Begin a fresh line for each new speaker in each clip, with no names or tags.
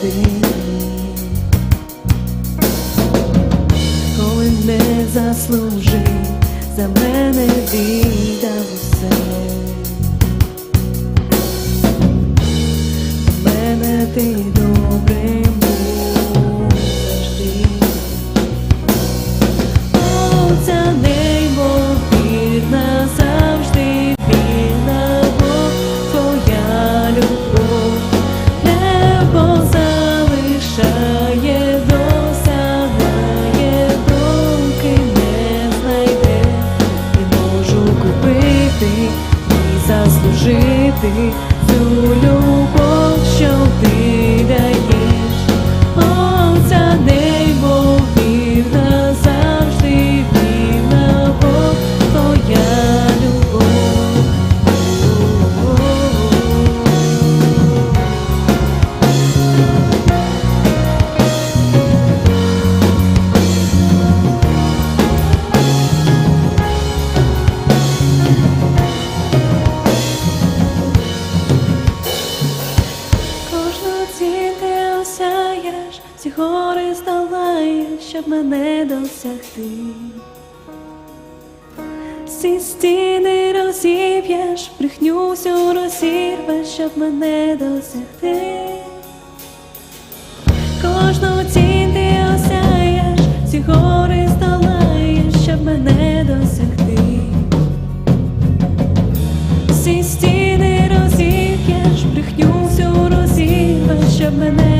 ти, коли не заслужив за мене. палає, щоб мене досягти. Ці стіни розіб'єш, брехню всю розірвеш, щоб мене досягти. Кожну тінь ти осяєш, ці гори здолаєш, щоб мене досягти. Ці стіни розіб'єш, брехню всю розірвеш, щоб мене.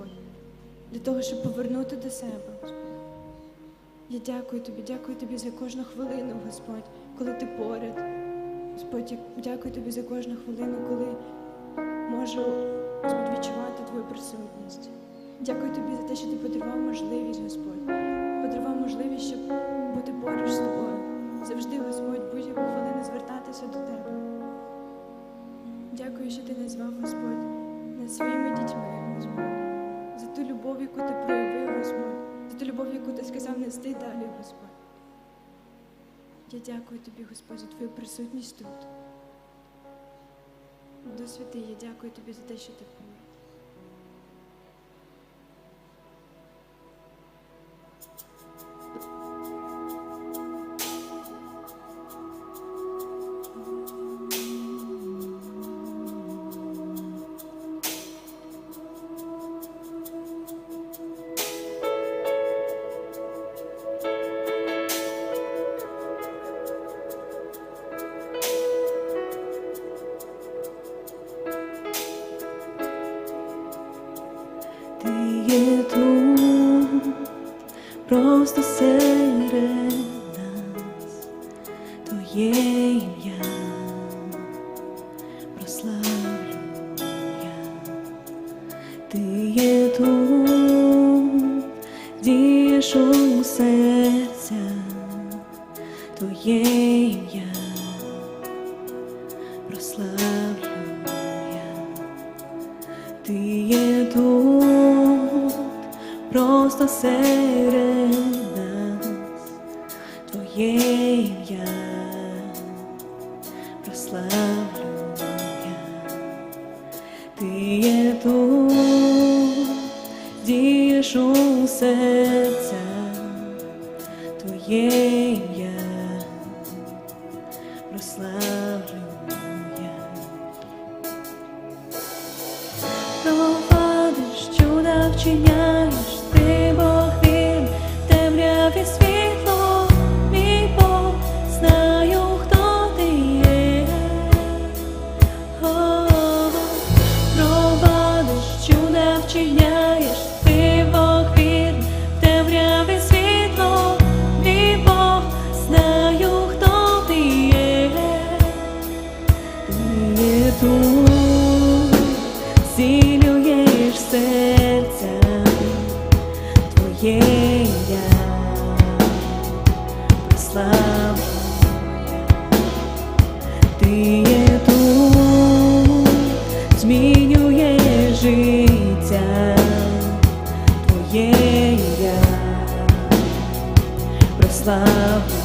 Господь, для того, щоб повернути до себе. Я дякую тобі, дякую тобі за кожну хвилину, Господь, коли ти поряд. Господь, дякую тобі за кожну хвилину, коли можу Господь, відчувати твою присутність. Дякую тобі за те, що ти подарував можливість, Господь. Подарував можливість, щоб бути поруч з тобою. Завжди, Господь, будь-яку хвилину звертатися до тебе. Дякую, що ти назвав Господь над своїми дітьми, Господь, за ту любов, яку ти проявив, Господь, за ту любов, яку ти сказав нести далі, Господь. Я дякую тобі, Господь, за твою присутність тут. До святий, я дякую тобі за те, що ти.
Просто серед нас, Твоє ім'я прославлю я. Ти є тут, дієш у серця, Твоє ім'я прославлю я. Ти є тут, просто серед нас, Твоє ім'я прославлю я. Ти є тут, дієш у серця, Твоє ім'я прославлю я. Провадиш, чуда вчиняєш, Твоє ім'я. Прославлю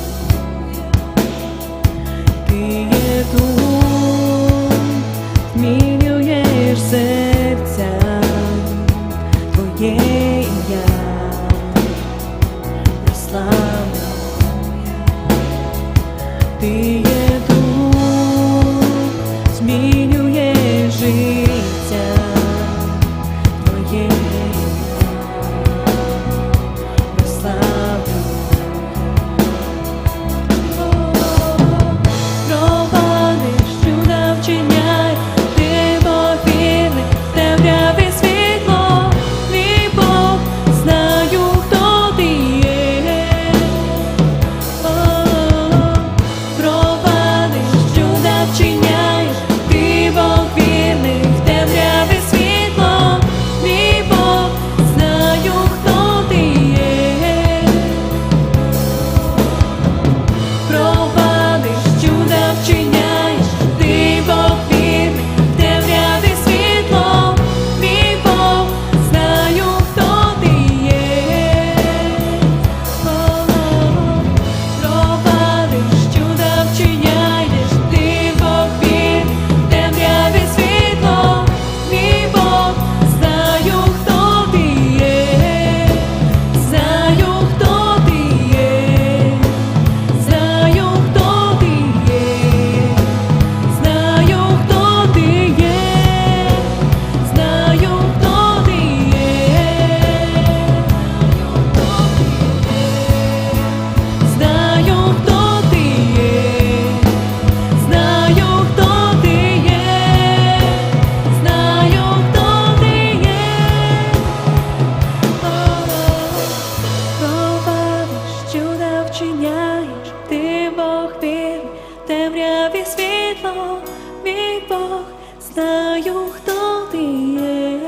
знаю, хто ти є.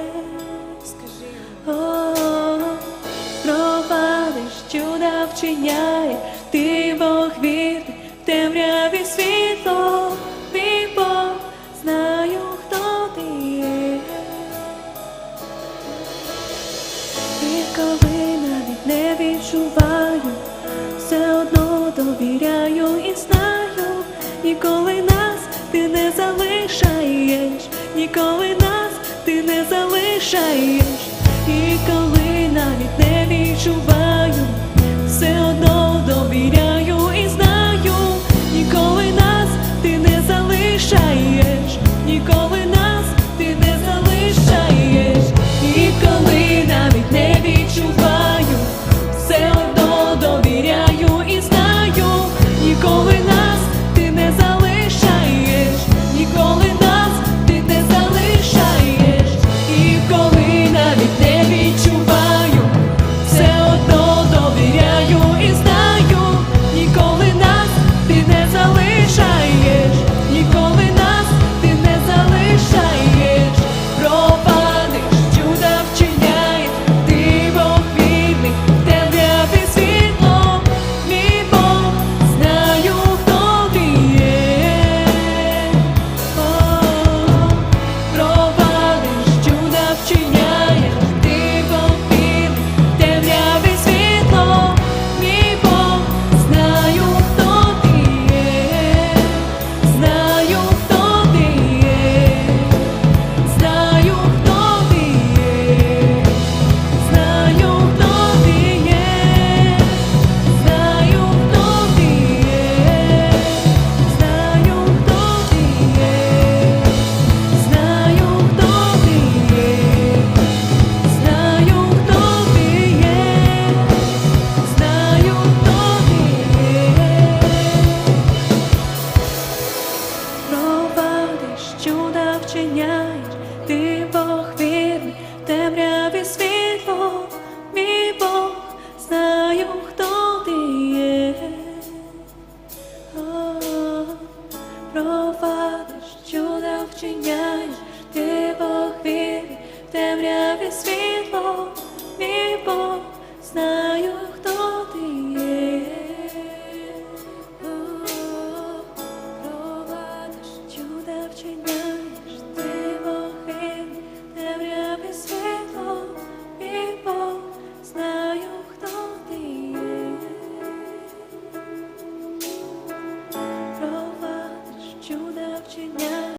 О, Пропадеш, чуда вчиняє, ти Бог вірний, темряві світло, мій Бог, знаю, хто ти є. І навіть не відчуваю, все одно довіряю і знаю, ніколи не ніколи нас ти не залишаєш, і коли навіть не відчуваєш. Бог, мій Бог, знаю.